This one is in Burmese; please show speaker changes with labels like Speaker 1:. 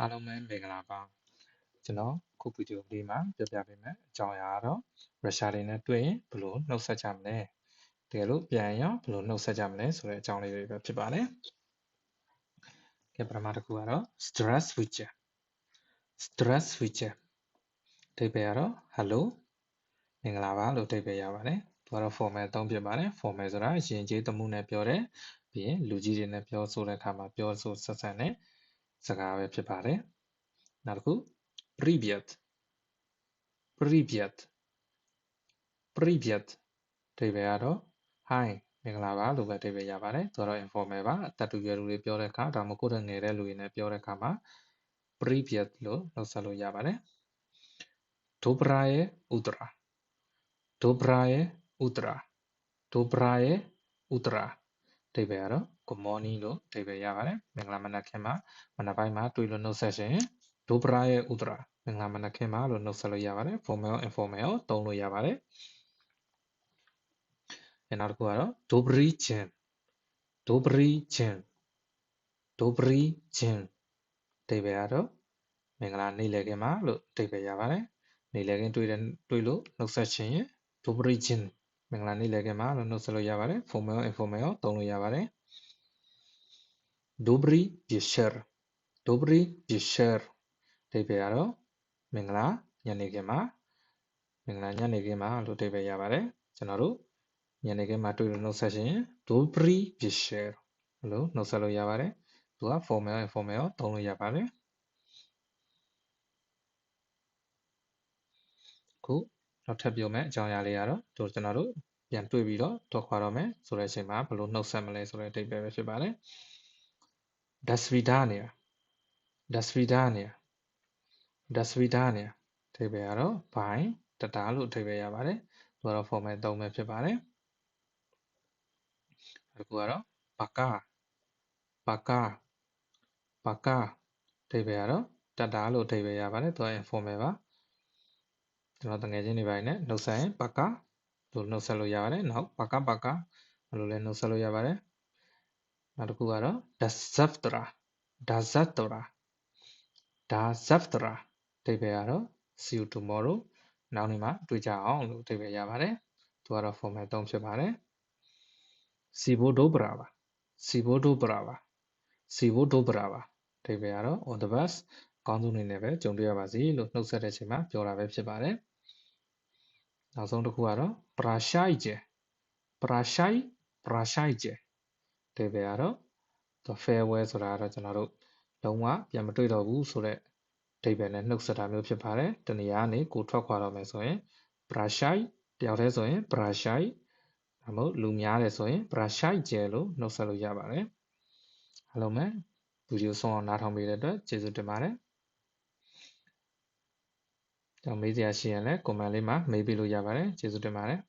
Speaker 1: အားလုံးပဲမင်္ဂလာပါကျွန်တော်ခုဗီဒီယိုလေးမှာပြပြပေးမယ်အကြောင်းအရာကတော့ရုရှားတွေနဲ့တွေ့ရင်ဘယ်လိုနှုတ်ဆက်ကြမလဲတကယ်လို့ပြန်ရောဘယ်လိုနှုတ်ဆက်ကြမလဲဆိုတဲ့အကြောင်းလေးတွေပဲဖြစ်ပါတယ်ကဲပထမတစ်ခုကတော့ stress switcher stress switcher အဓိပ္ပာယ်ကတော့ hello မင်္ဂလာပါလို့အဓိပ္ပာယ်ရပါတယ်သူကတော့ formal အသုံးဖြစ်ပါတယ် formal ဆိုတာရင်ကျေးတမှုနဲ့ပြောတယ်ပြီးရင်လူကြီးတွေနဲ့ပြောဆိုတဲ့အခါမှာပြောဆိုဆက်ဆံတဲ့ စကားပဲဖြစ်ပါတယ်နောက်တစ်ခု privyat privyat privyat ဒီပဲကတော့ hi မင်္ဂလာပါလို့ပဲဒီပဲရပါတယ်ဆိုတော့ informal ပါအတက်တူရလူတွေပြောတဲ့အခါဒါမှမဟုတ်ကိုယ်တည်းငယ်တဲ့လူတွေနဲ့ပြောတဲ့အခါမှာ privyat လို့နှုတ်ဆက်လို့ရပါတယ် dobraye utra dobraye utra dobraye utra အဓိပ္ပာယ်ကတော့ good morning လို့အဓိပ္ပာယ်ရပါတယ်မင်္ဂလာမနက်ခင်းပါမနက်ပိုင်းမှာတွေ့လို့နှုတ်ဆက်ရှင် dobra ရဲ့ udra မင်္ဂလာမနက်ခင်းပါလို့နှုတ်ဆက်လို့ရပါတယ် formal informal သုံးလို့ရပါတယ်နောက်တစ်ခုကတော့ dobry chen dobry chen dobry chen အဓိပ္ပာယ်ကတော့မင်္ဂလာနေ့လည်ခင်းပါလို့အဓိပ္ပာယ်ရပါတယ်နေ့လည်ခင်းတွေ့တဲ့တွေ့လို့နှုတ်ဆက်ခြင်း dobry chen မင်္ဂလာနေ့လည်ခင်းပါလို့နှုတ်ဆက်လို့ရပါတယ် formal informal ကိုသုံးလို့ရပါတယ် Dobry wieczór Dobry wieczór ဒီပေကတော့မင်္ဂလာညနေခင်းပါမင်္ဂလာညနေခင်းပါလို့ဒီပေရပါတယ်ကျွန်တော်တို့ညနေခင်းမှာတွေ့လို့နှုတ်ဆက်ရှင် Dobry wieczór လို့နှုတ်ဆက်လို့ရပါတယ်သူက formal informal ကိုသုံးလို့ရပါတယ်ခု နောက်ထပ်ပြောမယ်အကြောင်းအရာလေးကတော့တို့ကျွန်တော်တို့ပြန်တွေ့ပြီးတော့ထွက်ခွာတော့မယ်ဆိုတဲ့အချိန်မှာဘလို့နှုတ်ဆက်မလဲဆိုတဲ့အဓိပ္ပာယ်ပဲဖြစ်ပါတယ် das Vidania das Vidania das Vidania အဓိပ္ပာယ်ကတော့ by တတားလို့အဓိပ္ပာယ်ရပါတယ်သူကတော့ formal သုံးပဲဖြစ်ပါတယ်အခုကတော့ baka baka baka အဓိပ္ပာယ်ကတော့တတားလို့အဓိပ္ပာယ်ရပါတယ်သူက informal ပါ ကျွန်တော်တငယ်ချင်းတွေပိုင်းနဲ့နှုတ်ဆက်ရင်ပကလို့နှုတ်ဆက်လို့ရပါတယ်နောက်ပကပကဘယ်လိုလဲနှုတ်ဆက်လို့ရပါတယ်နောက်တစ်ခုကတော့ dasaftra dasaftra dasaftra အဓိပ္ပာယ်ကတော့ see you tomorrow နောက်နေ့မှတွေ့ကြအောင်လို့အဓိပ္ပာယ်ရပါတယ်သူကတော့ formal သုံးဖြစ်ပါတယ် sibo dobrava sibo dobrava sibo dobrava အဓိပ္ပာယ်ကတော့ on the bus ကောင်းဆုံးအနေနဲ့ပဲကြုံတွေ့ရပါစေလို့နှုတ်ဆက်တဲ့အချိန်မှာပြောတာပဲဖြစ်ပါတယ်။နောက်ဆုံးတစ်ခုကတော့ prashajje prashaj prashajje ဒီပဲကတော့ the farewell ဆိုတာကတော့ကျွန်တော်တို့လုံးဝပြန်မတွေ့တော့ဘူးဆိုတော့ဒိဗယ်နဲ့နှုတ်ဆက်တာမျိုးဖြစ်ပါတယ်။တနည်းအားနဲ့ကိုထွက်ခွာတော့မယ်ဆိုရင် prashaj တယောက်တည်းဆိုရင် prashaj ဒါမှမဟုတ်လူများတယ်ဆိုရင် prashajje လို့နှုတ်ဆက်လို့ရပါတယ်။အားလုံးပဲဗီဒီယိုဆုံးအောင်နားထောင်ပေးတဲ့အတွက်ကျေးဇူးတင်ပါတယ်။ ကြောင့်မေးစရာရှိရင်လည်း comment လေးမှာမေးပေးလို့ရပါတယ်ကျေးဇူးတင်ပါတယ်